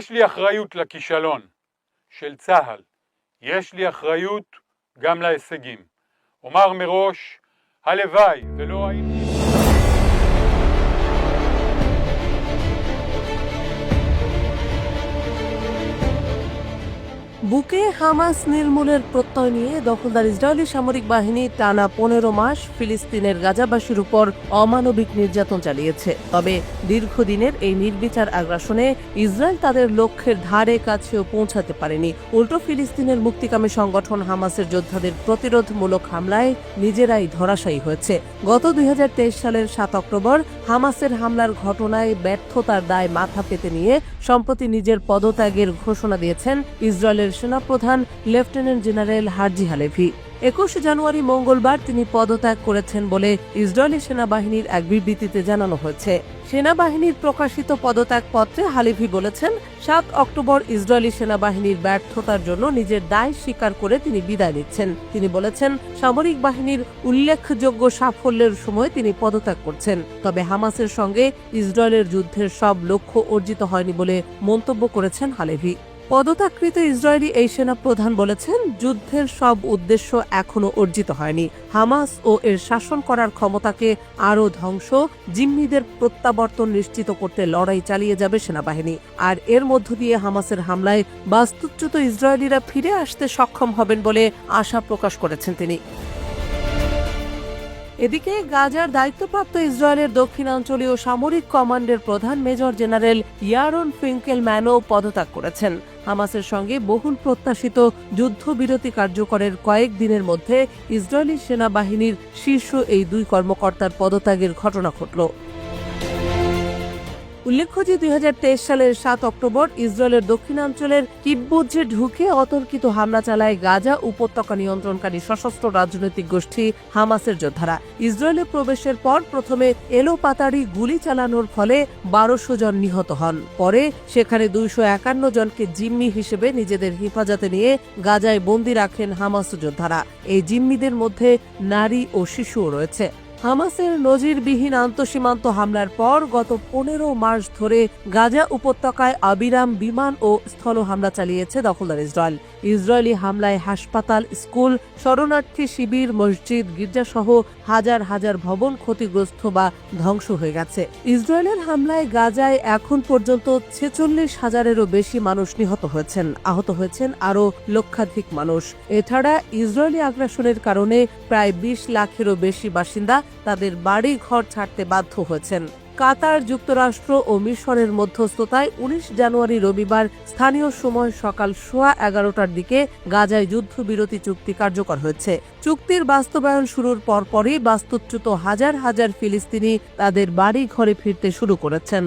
יש לי אחריות לכישלון של צה"ל, יש לי אחריות גם להישגים. אומר מראש, הלוואי ולא הייתי... বুকে হামাস নির্মূলের প্রত্যয় নিয়ে দখলদার ইসরায়েলি সামরিক বাহিনী টানা পনেরো মাস ফিলিস্তিনের গাজাবাসীর উপর অমানবিক নির্যাতন চালিয়েছে। তবে দীর্ঘদিনের এই নির্বিচার আগ্রাসনে ইসরায়েল তাদের লক্ষ্যের ধারে কাছেও পৌঁছাতে পারেনি। উল্টো ফিলিস্তিনের মুক্তিকামী সংগঠন হামাসের যোদ্ধাদের প্রতিরোধমূলক হামলায় নিজেরাই ধরাশায়ী হয়েছে। গত দুই হাজার তেইশ সালের সাত অক্টোবর হামাসের হামলার ঘটনায় ব্যর্থতার দায় মাথা পেতে নিয়ে সম্প্রতি নিজের পদত্যাগের ঘোষণা দিয়েছেন ইসরায়েলের সেনাপ্রধান লেফটেন্যান্ট জেনারেল হার্জি হালেভি একুশে জানুয়ারি মঙ্গলবার তিনি পদত্যাগ করেছেন বলে ইসরায়েলি সেনাবাহিনীর এক বিবৃতিতে জানানো হয়েছে। সেনাবাহিনীর প্রকাশিত পদত্যাগ পত্রে হালিভি বলেছেন, সাত অক্টোবর ইসরায়েলি সেনাবাহিনীর ব্যর্থতার জন্য নিজের দায় স্বীকার করে তিনি বিদায় নিচ্ছেন। তিনি বলেছেন, সামরিক বাহিনীর উল্লেখযোগ্য সাফল্যের সময় তিনি পদত্যাগ করছেন। তবে হামাসের সঙ্গে ইসরায়েলের যুদ্ধের সব লক্ষ্য অর্জিত হয়নি বলে মন্তব্য করেছেন হালেভি পদত্যাগকৃত ইসরায়েলি এই সেনা প্রধান বলেছেন, যুদ্ধের সব উদ্দেশ্য এখনও অর্জিত হয়নি। হামাস ও এর শাসন করার ক্ষমতাকে আরও ধ্বংস, জিম্মিদের প্রত্যাবর্তন নিশ্চিত করতে লড়াই চালিয়ে যাবে সেনাবাহিনী। আর এর মধ্য দিয়ে হামাসের হামলায় বাস্তুচ্যুত ইসরায়েলিরা ফিরে আসতে সক্ষম হবেন বলে আশা প্রকাশ করেছেন তিনি। এদিকে গাজার দায়িত্বপ্রাপ্ত ইসরায়েলের দক্ষিণাঞ্চলীয় সামরিক কমান্ডের প্রধান মেজর জেনারেল ইয়ারন ফিঙ্কেল ম্যানও পদত্যাগ করেছেন। হামাসের সঙ্গে বহুল প্রত্যাশিত যুদ্ধবিরতি কার্যকরের কয়েক দিনের মধ্যে ইসরায়েলি সেনাবাহিনীর শীর্ষ এই দুই কর্মকর্তার পদত্যাগের ঘটনা ঘটল। উল্লেখ্য যে দুই হাজার তেইশ সালের সাত অক্টোবর ইসরায়েলের দক্ষিণাঞ্চলের কিব্বুজে ঢুকে অতর্কিত হামলা চালায় গাজা উপত্যকা নিয়ন্ত্রণকারী সশস্ত্র রাজনৈতিক গোষ্ঠী হামাসের যোদ্ধারা। ইসরায়েলে প্রবেশের পর প্রথমে এলো পাতাড়ি গুলি চালানোর ফলে বারোশো জন নিহত হন। পরে সেখানে দুইশো একান্ন জনকে জিম্মি হিসেবে নিজেদের হেফাজতে নিয়ে গাজায় বন্দী রাখেন হামাস যোদ্ধারা। এই জিম্মিদের মধ্যে নারী ও শিশুও রয়েছে। হামাসের নজিরবিহীন আন্তঃসীমান্ত হামলার পর গত পনেরো মাস ধরে গাজা উপত্যকায় আবিরাম বিমান ও স্থল হামলা চালিয়েছে দখলদার ইসরায়েল। ইসরায়েলি হামলায় হাসপাতাল, স্কুল, শরণার্থী শিবির, মসজিদ, গির্জাসহ হাজার হাজার ভবন ক্ষতিগ্রস্ত বা ধ্বংস হয়ে গেছে। ইসরায়েলের হামলায় গাজায় এখন পর্যন্ত ছেচল্লিশ হাজারেরও বেশি মানুষ নিহত হয়েছেন। আহত হয়েছেন আরও লক্ষাধিক মানুষ। এছাড়া ইসরায়েলি আগ্রাসনের কারণে প্রায় বিশ লাখেরও বেশি বাসিন্দা তাদের বাড়ি ঘর ছাড়তে বাধ্য হয়েছেন। কাতার যুক্তরাষ্ট্র ও মিশরের মধ্যস্থতায় উনিশ জানুয়ারি রবিবার স্থানীয় সময় সকাল সোয়া এগারোটার দিকে গাজায় যুদ্ধবিরতি চুক্তি কার্যকর হয়েছে। চুক্তির বাস্তবায়ন শুরুর পরপরই বাস্তুচ্যুত হাজার হাজার ফিলিস্তিনি তাদের বাড়ি ঘরে ফিরতে শুরু করেছেন।